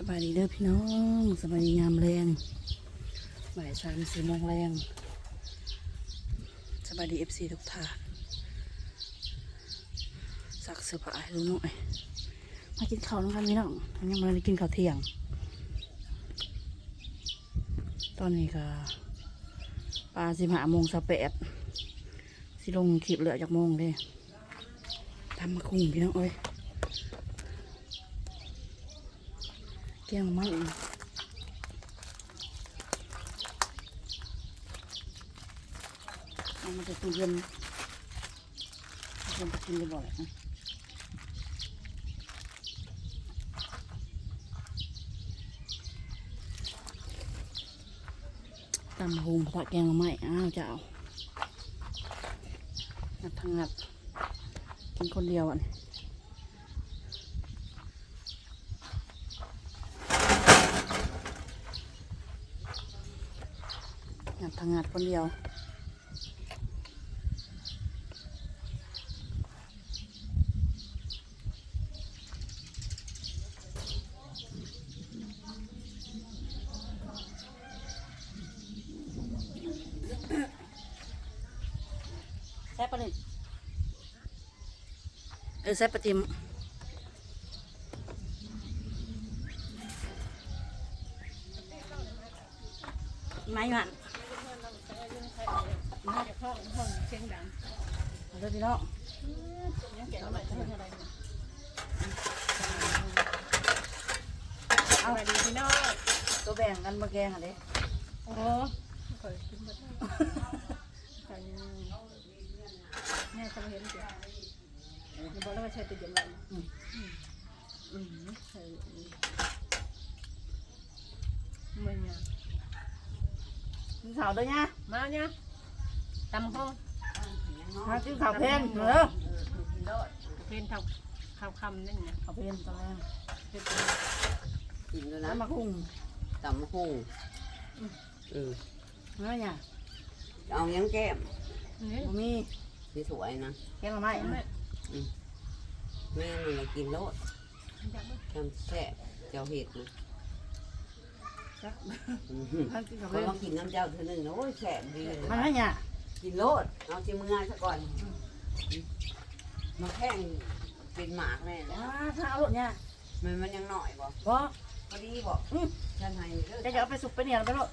สบายดีเด้อพี่น้องสบายดียามแรงบ่ายสามสี่โมงแรงสบายดีเอฟซีทุกท่านสักเสื้อผ้าให้ลูกหน่อยมากินข้าวน้ำกันพี่น้องยังไม่ได้กินข้าวเที่ยง ตอนนี้ก็ปลาสิบห้าโมงสแปดสิลงคลิปเหลือจากโมงเลยทำมาคุ้งพี่น้องเอ้ย แกงมันเอามาจากตู้เย็นเย็นไปกินได้บ่อยนะตำหูผัดแกงไม้อ้าวเจะเอางัดทางงัดกินคนเดียวอะนี่ งงาคนเดียวแซ่บปะเนี่ยเออแซ่บปะติมไม่หัน มาจากห้องห้องเสียงดังเอาเลยพี่น้องยังแก่อะไรเท่าไรเอาไปดีพี่น้องตัวแบ่งกันมาแกงอะไรโอ้เคยกินมาได้ใส่แม่เขาเห็นเสิอย่าบอกแล้วว่าใช้ติดยังไงอืมอืมใช่ไม่เนี่ยกินข้าวด้วยนะมาเนี่ย ตำห้องมากินข้าวเพลนเหรอเป็นทำคำคำนั่นไงข้าวเพลนตอนแรกเป็นกินด้วยนะน้ำมาคุ้งตำหุ่งเออเนื้อเนี่ยเอายังแก้มนี่บ่มีที่สวยนะแกงละไม้แม่แม่นี่ละกินโลดทำแซ่บเจ้าเห็ดนะจักอื้อหือท่านกินข้าวเพเขาลนลองกินน้ำเจ้าเธอหนึ่งนะโอ้ยแซ่บดีเลยมันให้เนี่ย กินโลดเอาชิมง่ายซะก่อนมาแข้งเป็นหมากแน่เลยอ่าถ้าเอาหลุดเนี่ยมันมันยังหน่อยบ่บ่พอดีบ่ฉันให้เด้อจะจะเอาไปสุกไปเนี่ยไปหลุด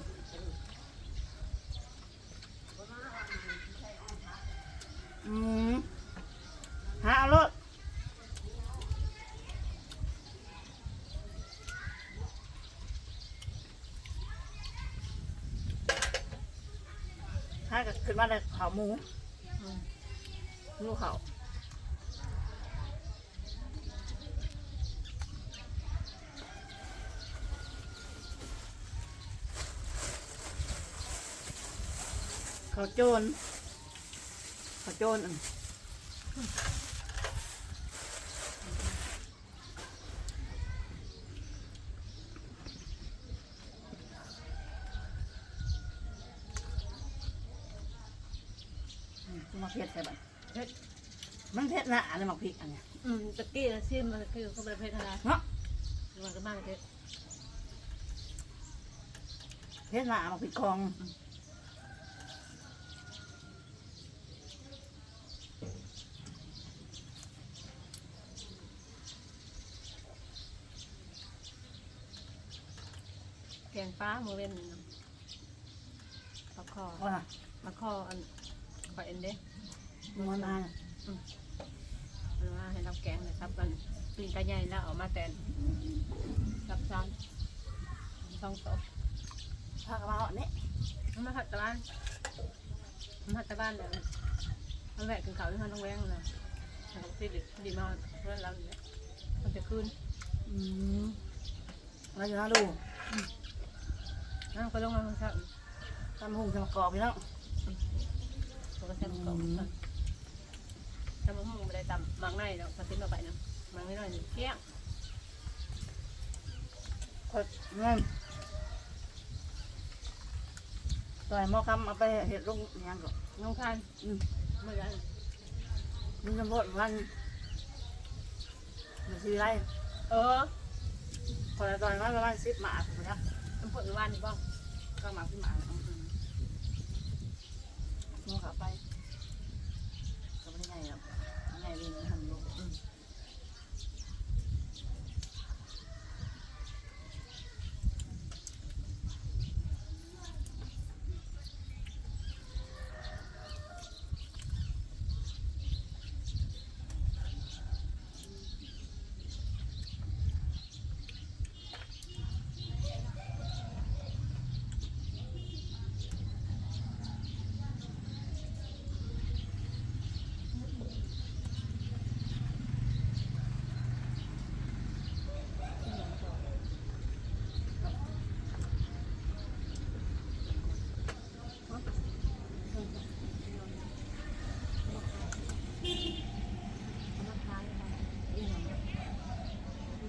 อืมหาเอาหลุด ขึ้นมาเลยขาหมูลูกเขาเขาโจนเขาโจรอันอื เผ็ดใส่บัดเผ็ดมันเผ็ดหนาเลยหมักพริกอันเนี้ยอืมตะกี้ชิมตะกี้เขาไปเพชรนะเนาะมันก็มากเลยเผ็ดหนาหมักพริกกองแกงปลาโมเวนปลาคอว่าปลาคออันปลาเอ็นเด้ มันมา มันว่าให้รับแกงนะครับกันปีนกระใหญ่แล้วเอามาแตนกับซานสองโต๊ะพากมาเอาอันนี้มันมาผัดตะบ้านมันผัดตะบ้านเลยมันแหวกกินเขาที่มันต้องแหวงนะมันก็ติดดีมากเพื่อนเราเนี่ยมันจะขึ้นอืมเราจะน่าดูน้ำก็ลงมามันสักทำหุ่งทำกรอบพี่น้อง มันก็แซ่บกรอบ ถ้ามันมึงไม่ได้ตำมังในแล้วก็ทิ้งเอาไปนะมังไม่น้อยหนึ่งเที่ยงกดเงินต่อยหม้อคำเอาไปเห็ดลงอยังก่อนน้องทานอืมเมื่อไรมึงจะบดวันมันซื้อไรเออพอตอนนั้นประมาณสิบหมาถูกไหมครับมันปวดวันนี่บ้างก็หมาสิบหมาเอาคืนมองขาไปก็ไม่ได้ไงหรอกไงเรียนทำลง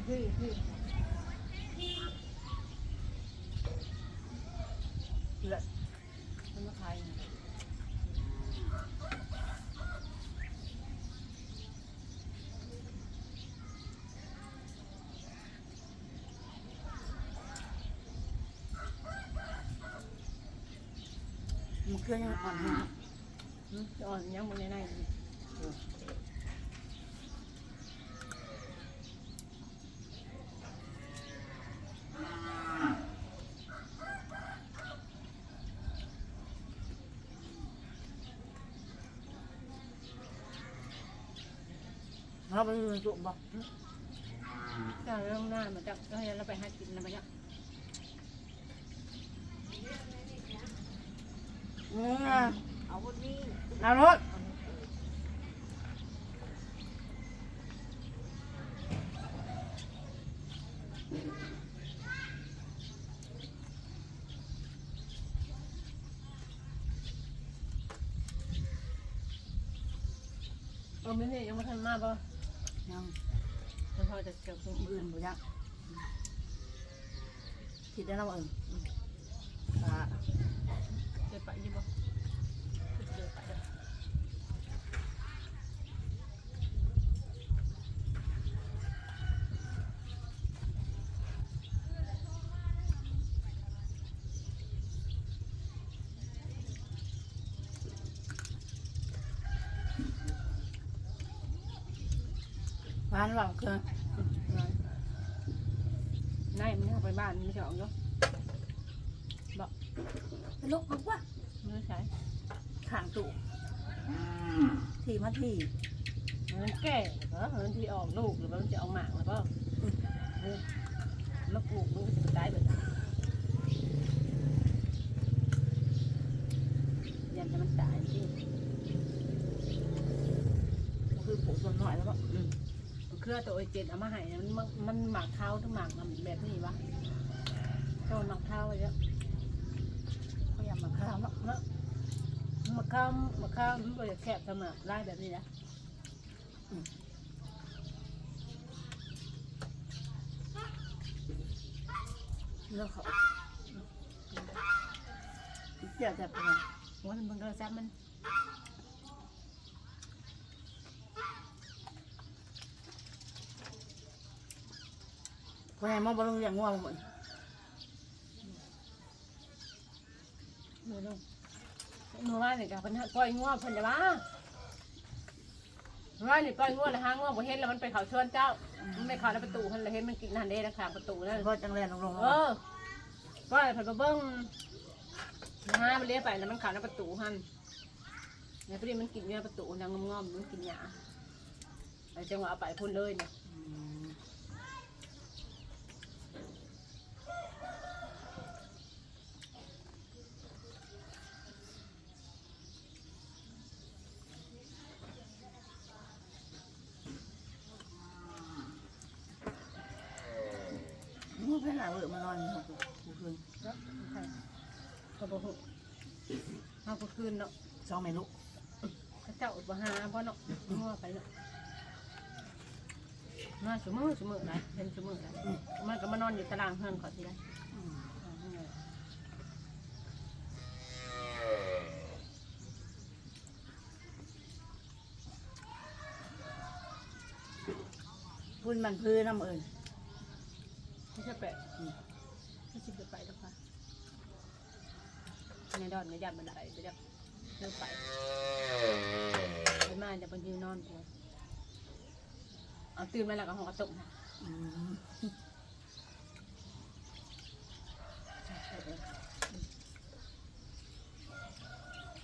พี่พี่ เลยมันมาขายยังไงมัน เครื่องยังอ่อนอยู่นะอ่อนยังมันในในเราไปยืนจุ่มบ่จากเรื่องหน้ามาจากก็ให้เราไปหากินนะมาจาก อืม เอาคนนี้เอารถเออไม่เนี่ยยังไม่ทันมาป่ะยังจะพอจะเกี่ยวกับออื่นบ่ยังคิดได้แล้วว่าเอออ่ เกิดไปยี่ป่ะเกิดไปเด้อบ้านว่าคือนายมันเข้าไปบ้านมันจะออกเนาะเป็นลูกบอกว่าไม่ใช่ข้างตู้ทีมาทีมันแก่เหรอมันที่ออกลูกหรือว่ามันจะออกหมากหรือเปล่าแล้วปลูกมันจะตายแบบยันจะมันตายจริงคือปลูกส่วนหน่อยแล้วก็เครือตัวไอเจ็ดเอามาให้มันมันมันหมักข้าวทั้งหมักมันแบบนี้วะโดนหมักข้าวไว้เยอะ มมาข้าวเนาะเนาะมักข้าวมักข้าวมันก็จะแคบสมัครได้แบบนี้นะแล้วเขาเจียวแต่เป็นว่ามันก็ซับมันคนไหนมาบำรุงอย่างง่วงหมด มือลงมือว่าเนี่ยกับเพิ่นก้อยง้อเพิ่นจะว่าว่านี่ก้อยง้อแล้วหางง้อบ่เห็นแล้วมันไปเขาชวนเจ้า มันไปเขาในประตูเพิ่นเลยเห็นมันกินหันเด้ทางประตูนั่นก็จังแรงลงลงเออก็เลยเพิ่นไปเบิ่งหามันเลี้ยไปแล้วมันเขาในประตูหันแล้วพอดีมันกินอยู่ในประตูนางงอมๆมันกินหญ้าไอ้จังหวะเอาไปพุ่นเลยเนี่ย ง่วงแค่ไหน เวอร์มานอนอยู่คืนเนาะใช่เขาบอกเอาก็คืนเนาะสองเมลูกเขาเจ้าอุปหาเพราะเนาะมั่วไปเนาะมาสมือสมือไรเป็นสมือไรมันก็มานอนอยู่ตารางเฮือนขอทีไรพื้นมันพื้นน้ำเอิญ ไม่ใช่แปะไม่ชิบไปแล้วค่ะในดอนในยันบันไดไปยับเริ่มไปไปมาจะบนยืนนอนตัวเอาตื่นมาแล้วก็ห้องกระตุกนะอืม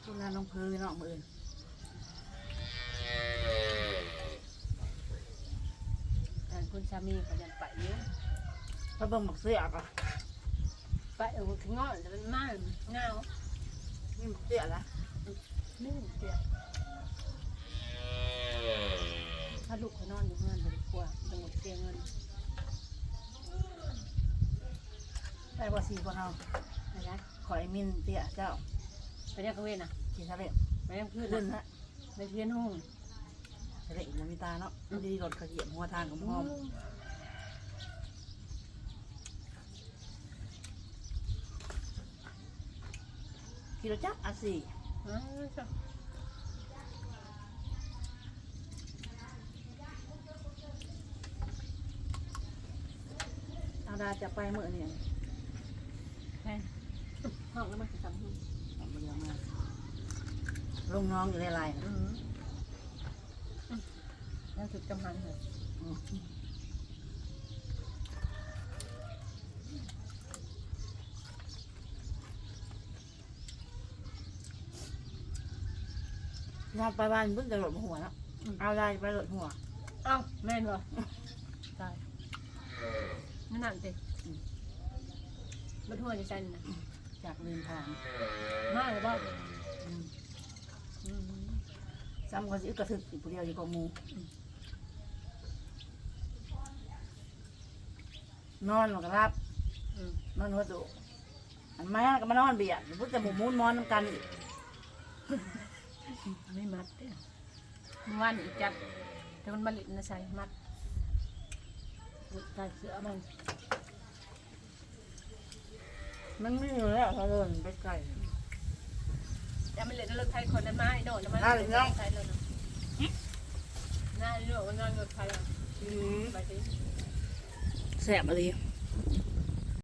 คุณลาน้องเพลน้องมืออื่นแต่คุณสามีก็ยังไปอยู่ ถ้าเบิ่งหมักเสื้อก็ไปเออถึงงอจะเป็นมากเงานี่หมักเสื้อละไม่เสียถ้าลูกเขานอนอยู่เงินจะดีกว่าจังหวัดเสียเงินได้กว่าสี่คนเอานะจ๊ะขอยมินเตี้ยเจ้าไปยังกระเวนอะขี่ทะเลไปยังพื้นขึ้นนะฮะไปเพียนห้องทะเลมันมีตาเนาะดีรถขยียบหัวทางกับพร้อ มขี่รถจักรอาสี่อ๋อจ้ะเอาดาจะไปเมื่อเนี่ยแพงห้องแล้วมันจะทำห้องเอามาเรือมาลงน้องอยู่ในลายนะอืมอืมแล้วจุดกำหันเลย อืมงานไปบ้านเพิ่งจะหลดหัวแล้วเอาได้ไปหลดหัวเอ้าแม่นเหรอตายนั่นนั่นสิมาทั่วจะใช่นะจากเดินทางมาหรือเปล่าอืมอืมซ้ำก็สิกระทึกอีกผู้เดียวอยู่กับหมูนอนมันก็รับอืมนอนหัวตุอันมาก็มานอนเบียดพุทธบุมูนมอนน้ำกันอีก ไม่มัดเด้อเมื่อวานอีกจับแต่มันบริตนะใส่มัดใส่เสื้อมัน มันไม่อยู่แล้วเขาเดินไปไกลแต่มันเหลือรถไทยคนนั้นมาไอ้โดดมันได้หรือยังไทยเลยนะน่าโดดมันนอนรถไทยอะไปสิ แสบอะไร